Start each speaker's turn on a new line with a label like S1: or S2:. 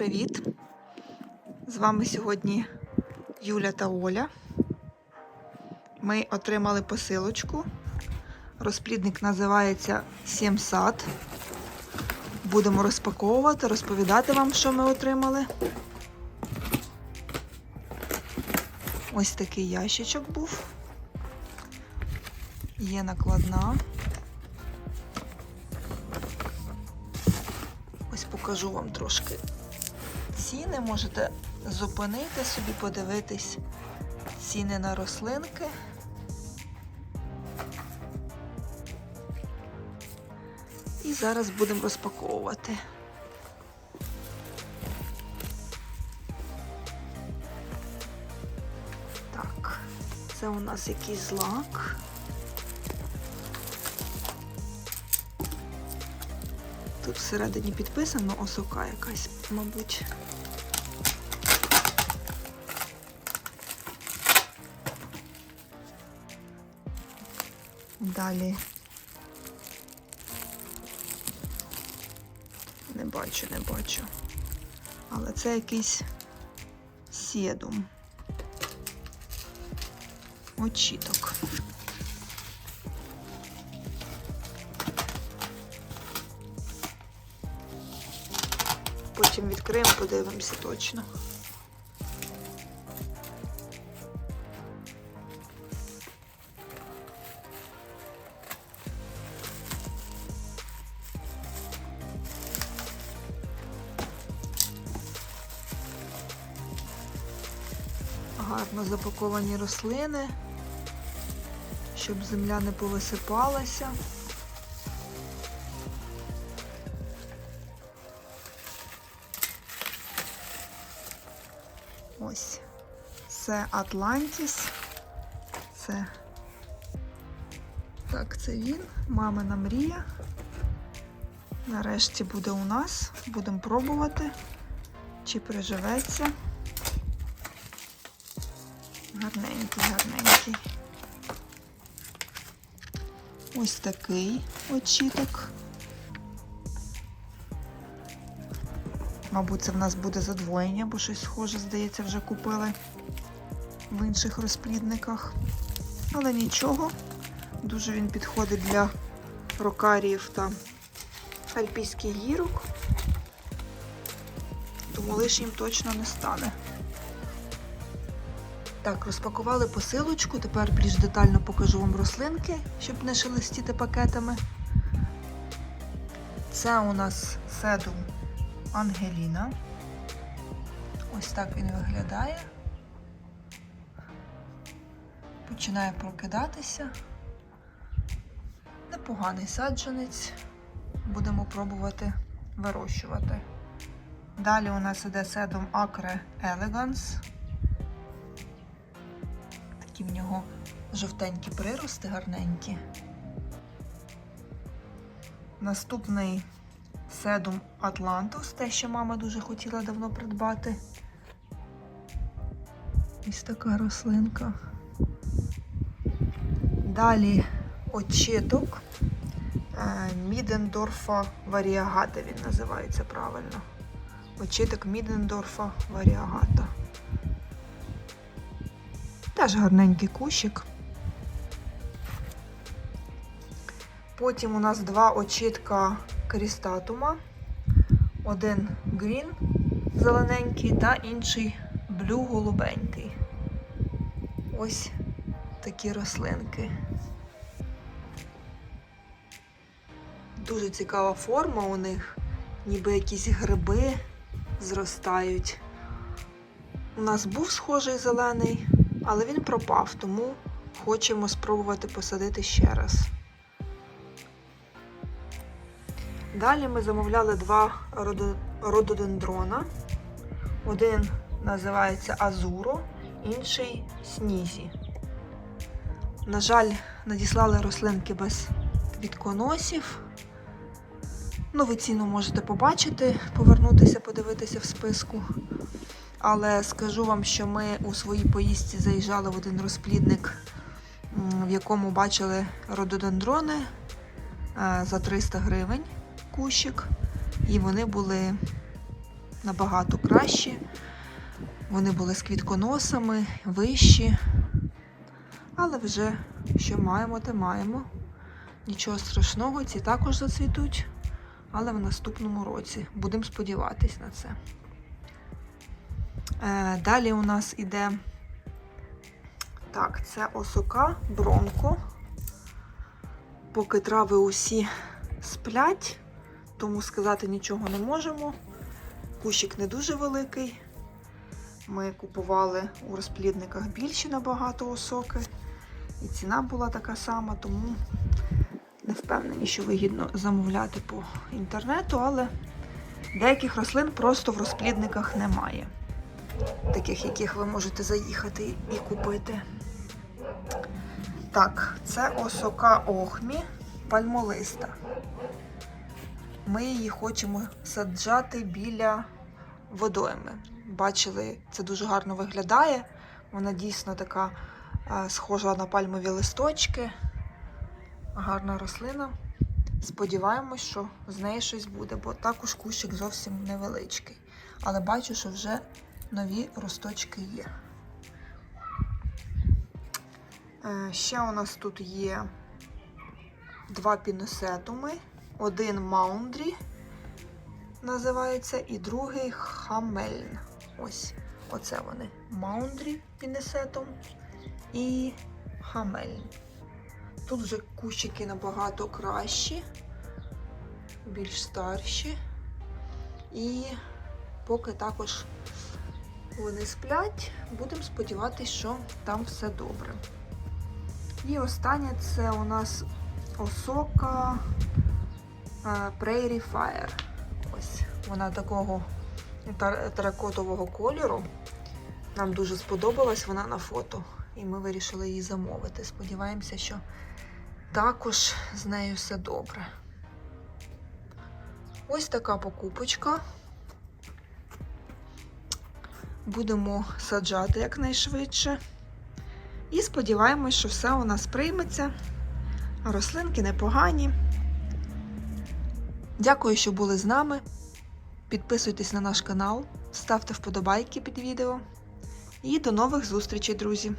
S1: привіт! З вами сьогодні Юля та Оля. Ми отримали посилочку. Розплідник називається Сімсад. Будемо розпаковувати, розповідати вам, що ми отримали. Ось такий ящичок був. Є накладна. Ось покажу вам трошки ціни. Можете зупинити собі, подивитись ціни на рослинки. І зараз будемо розпаковувати. Так, це у нас якийсь злак. Тут всередині підписано осока якась, мабуть. Далі. Не бачу, не бачу. Але це якийсь сєдум. Очіток. Потім відкриємо, подивимося точно. Гарно запаковані рослини, щоб земля не повисипалася. Це Атлантіс. Це. Так, це він. Мамина мрія. Нарешті буде у нас. Будемо пробувати, чи приживеться. Гарненький, гарненький. Ось такий очіток. Мабуть, це в нас буде задвоєння, бо щось схоже, здається, вже купили в інших розплідниках. Але нічого, дуже він підходить для рокаріїв та альпійських гірок, тому лиш їм точно не стане. Так, розпакували посилочку, тепер більш детально покажу вам рослинки, щоб не шелестіти пакетами. Це у нас седум Ангеліна. Ось так він виглядає. Починає прокидатися. Непоганий саджанець. Будемо пробувати вирощувати. Далі у нас іде седум Acre Elegance. Такі в нього жовтенькі прирости, гарненькі. Наступний Седум Атлантус, те, що мама дуже хотіла давно придбати. Ось така рослинка. Далі очіток Мідендорфа Варіагата він називається правильно. Очіток Мідендорфа Варіагата. Теж гарненький кущик. Потім у нас два очітка крістатума. Один грін зелененький та інший блю голубенький. Ось такі рослинки. Дуже цікава форма у них, ніби якісь гриби зростають. У нас був схожий зелений, але він пропав, тому хочемо спробувати посадити ще раз. Далі ми замовляли два рододендрона. Один називається Азуро, інший Снізі. На жаль, надіслали рослинки без квітконосів. Ну, ви ціну можете побачити, повернутися, подивитися в списку. Але скажу вам, що ми у своїй поїздці заїжджали в один розплідник, в якому бачили рододендрони за 300 гривень кущик, і вони були набагато кращі. Вони були з квітконосами, вищі. Але вже що маємо, те маємо. Нічого страшного, ці також зацвітуть, але в наступному році. Будемо сподіватись на це. Е, далі у нас іде так, це осока, бронко. Поки трави усі сплять, тому сказати нічого не можемо. Кущик не дуже великий. Ми купували у розплідниках більші набагато осоки. І ціна була така сама, тому не впевнені, що вигідно замовляти по інтернету, але деяких рослин просто в розплідниках немає. Таких, яких ви можете заїхати і купити. Так, це осока охмі пальмолиста. Ми її хочемо саджати біля водойми. Бачили, це дуже гарно виглядає. Вона дійсно така е, схожа на пальмові листочки. Гарна рослина. Сподіваємось, що з неї щось буде, бо також кущик зовсім невеличкий. Але бачу, що вже нові росточки є. Е, Ще у нас тут є два піносетуми. Один маундрі називається, і другий хамельн. Ось, оце вони. Маундрі пінесетом і хамельн. Тут вже кущики набагато кращі, більш старші. І поки також вони сплять, будемо сподіватися, що там все добре. І останнє це у нас осока е, Prairie Fire. Ось вона такого теракотового кольору. Нам дуже сподобалась вона на фото, і ми вирішили її замовити. Сподіваємося, що також з нею все добре. Ось така покупочка. Будемо саджати якнайшвидше. І сподіваємось, що все у нас прийметься. Рослинки непогані. Дякую, що були з нами. Підписуйтесь на наш канал, ставте вподобайки під відео. І до нових зустрічей, друзі!